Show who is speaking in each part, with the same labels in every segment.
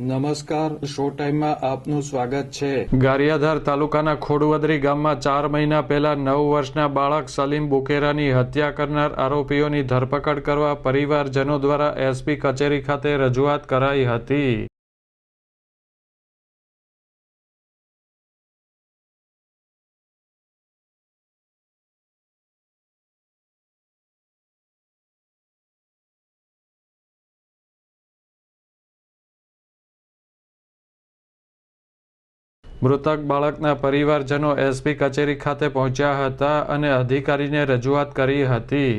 Speaker 1: નમસ્કાર, શો ટાઈમમાં આપનું સ્વાગત છે.
Speaker 2: ગારિયાધાર તાલુકાના ખોડવદરી ગામમાં ચાર મહિના પહેલા નવ વર્ષના બાળક સલીમ બુકેરાની હત્યા કરનાર આરોપીઓની ધરપકડ કરવા પરિવારજનો દ્વારા એસપી કચેરી ખાતે રજૂઆત કરાઈ હતી. મૃતક બાળકના પરિવારજનો એસપી કચેરી ખાતે પહોંચ્યા હતા અને અધિકારીને રજૂઆત કરી હતી.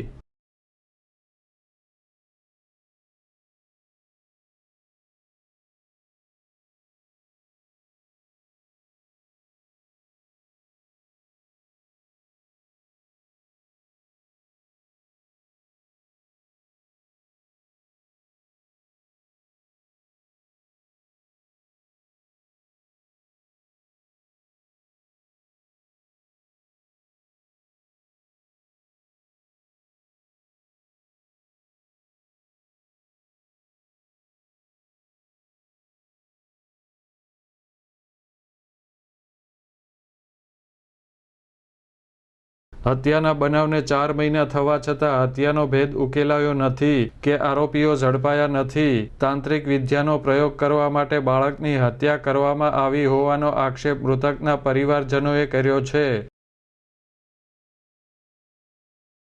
Speaker 2: હત્યાના બનાવને ચાર મહિના થવા છતાં હત્યાનો ભેદ ઉકેલાયો નથી કે આરોપીઓ ઝડપાયા નથી. તાંત્રિક વિદ્યાનો પ્રયોગ કરવા માટે બાળકની હત્યા કરવામાં આવી હોવાનો આક્ષેપ મૃતકના પરિવારજનોએ કર્યો છે.